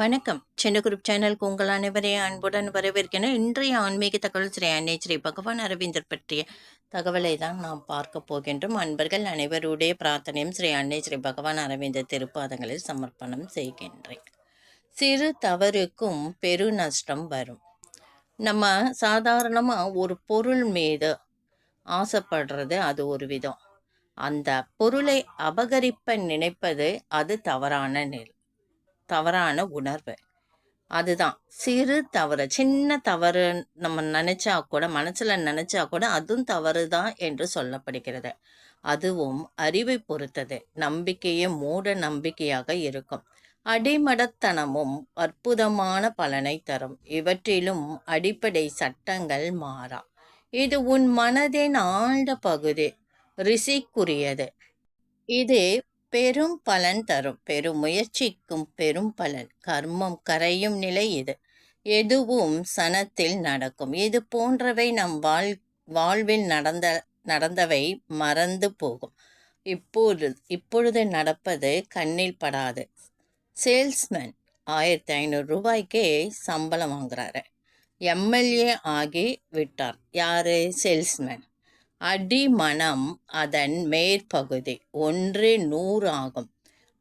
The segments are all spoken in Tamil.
வணக்கம். சென்னை குரூப் சேனலுக்கு உங்கள் அனைவரையும் அன்புடன் வரவேற்கிறேன். இன்றைய ஆன்மீக தகவல் ஸ்ரீ அன்னை ஸ்ரீ பகவான் அரவிந்தர் பற்றிய தகவலை தான் நாம் பார்க்க போகின்றோம். அன்பர்கள் அனைவருடைய பிரார்த்தனையும் ஸ்ரீ அன்னை ஸ்ரீ பகவான் அரவிந்தர் திருப்பாதங்களில் சமர்ப்பணம் செய்கின்றேன். சிறு தவறுக்கும் பெரு நஷ்டம் வரும். நம்ம சாதாரணமாக ஒரு பொருள் மீது ஆசைப்படுறது அது ஒரு விதம். அந்த பொருளை அபகரிப்ப நினைப்பது அது தவறான நிலை. தவறான உணர்வு. அதுதான். சிறு தவறு சின்ன தவறு நம்ம நினச்சா கூட மனசில் நினச்சா கூட அதுவும் தவறு தான் என்று சொல்லப்படுகிறது. அதுவும் அறிவை பொறுத்தது. நம்பிக்கையே மூட நம்பிக்கையாக இருக்கும். அடிமடத்தனமும் அற்புதமான பலனை தரும். இவற்றிலும் அடிப்படை சட்டங்கள் மாறா. இது உன் மனதின் ஆழ்ந்த பகுதி ரிசிக்குரியது. இது பெரும் பலன் தரும். பெரும் முயற்சிக்கும் பெரும் பலன். கர்மம் கரையும் நிலை இது. எதுவும் சனத்தில் நடக்கும். இது போன்றவை நம் வாழ் வாழ்வில் நடந்த நடந்தவை மறந்து போகும். இப்போது இப்பொழுது நடப்பது கண்ணில் படாது. சேல்ஸ்மேன் ஆயிரத்தி ஐநூறு ரூபாய்க்கே சம்பளம் வாங்குறாரு. எம்எல்ஏ ஆகி விட்டார். யாரு? சேல்ஸ்மேன். அடிமனம் அதன் மேற்பகுதி ஒன்று நூறு ஆகும்.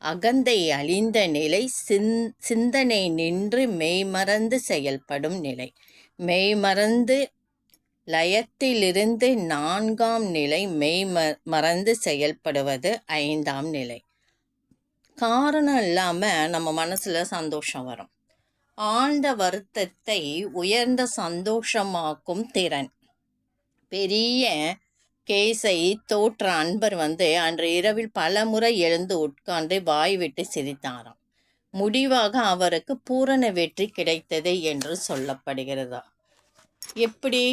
அகந்தை அழிந்த நிலை சிந் சிந்தனை நின்று மெய்மறந்து செயல்படும் நிலை. மெய்மறந்து லயத்திலிருந்து நான்காம் நிலை மெய் மறந்து செயல்படுவது ஐந்தாம் நிலை. காரணம் இல்லாமல் நம்ம மனசில் சந்தோஷம் வரும். ஆழ்ந்த வருத்தத்தை உயர்ந்த சந்தோஷமாக்கும் திறன். பெரிய கேஸை தோற்ற அன்பர் வந்து அன்று இரவில் பல முறை எழுந்து உட்கார்ந்து வாய் விட்டு சிரித்தாராம். முடிவாக அவருக்கு பூரண வெற்றி கிடைத்தது என்று சொல்லப்படுகிறதா? எப்படி?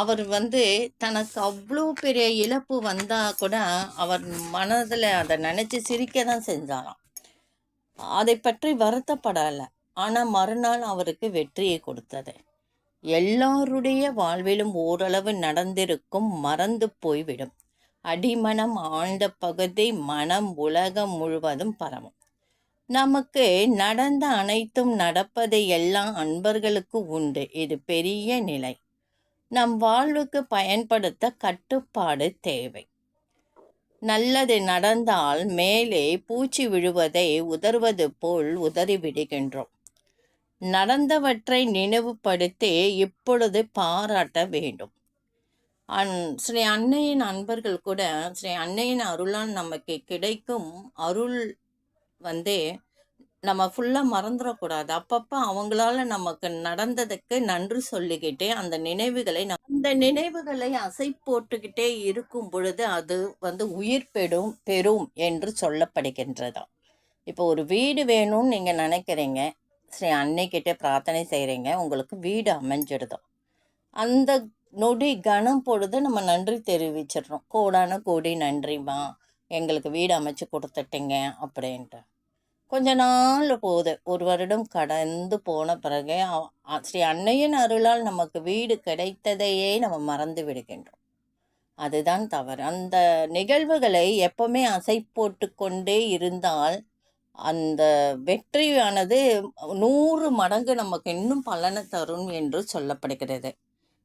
அவர் வந்து தனக்கு அவ்வளோ பெரிய இழப்பு வந்தால் கூட அவர் மனதில் அதை நினச்சி சிரிக்க தான் செஞ்சாராம். அதை பற்றி வருத்தப்படலை. ஆனால் மறுநாள் அவருக்கு வெற்றியை கொடுத்தது. எல்லாருடைய வாழ்விலும் ஓரளவு நடந்திருக்கும் மறந்து போய்விடும். அடிமனம் ஆழ்ந்த பகுதி மனம் உலகம் முழுவதும் பரவும். நமக்கு நடந்த அனைத்தும் நடப்பதை எல்லாம் அன்பர்களுக்கு உண்டு. இது பெரிய நிலை. நம் வாழ்வுக்கு பயன்படுத்த கட்டுப்பாடு தேவை. நல்லது நடந்தால் மேலே பூச்சி விழுவதை உதறுவது போல் உதறிவிடுகின்றோம் நடந்தவற்றை நினைவுபடுத்தி இப்பொழுது பாராட்ட வேண்டும். அன் ஸ்ரீ அன்னையின் அன்பர்கள் கூட ஸ்ரீ அன்னையின் அருளால் நமக்கு கிடைக்கும் அருள் வந்து நம்ம ஃபுல்லாக மறந்துடக்கூடாது அப்பப்போ அவங்களால நமக்கு நடந்ததுக்கு நன்றி சொல்லிக்கிட்டே அந்த நினைவுகளை அந்த நினைவுகளை அசை போட்டுக்கிட்டே இருக்கும் பொழுது அது வந்து உயிர் பெறும் பெறும் என்று சொல்லப்படுகின்றதா இப்போ ஒரு வீடு வேணும்னு நீங்கள் நினைக்கிறீங்க. ஸ்ரீ அன்னைக்கிட்டே பிரார்த்தனை செய்கிறீங்க உங்களுக்கு வீடு அமைஞ்சிடுதோ. அந்த நொடி கணம் பொழுது நம்ம நன்றி தெரிவிச்சிடுறோம். கோடான கோடி நன்றிம்மா. எங்களுக்கு வீடு அமைச்சு கொடுத்துட்டீங்க அப்படின்ட்டு. கொஞ்ச நாள் போகுது. ஒரு வருடம் கடந்து போன பிறகு ஸ்ரீ அன்னையின் அருளால் நமக்கு வீடு கிடைத்ததையே நம்ம மறந்து விடுகின்றோம். அதுதான் தவறு. அந்த நிகழ்வுகளை எப்பவுமே அசை போட்டு கொண்டே இருந்தால் அந்த வெற்றியானது நூறு மடங்கு நமக்கு இன்னும் பலனை தரும் என்று சொல்லப்படுகிறது.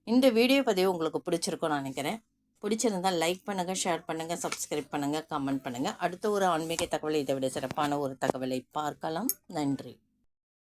இந்த வீடியோ பதிவு உங்களுக்கு பிடிச்சிருக்கும்னு நினைக்கிறேன். பிடிச்சிருந்தால் லைக் பண்ணுங்கள் ஷேர் பண்ணுங்கள் சப்ஸ்கிரைப் பண்ணுங்கள் கமெண்ட் பண்ணுங்கள் அடுத்த ஒரு ஆன்மீக தகவலை இதை விட சிறப்பான ஒரு தகவலை பார்க்கலாம். நன்றி.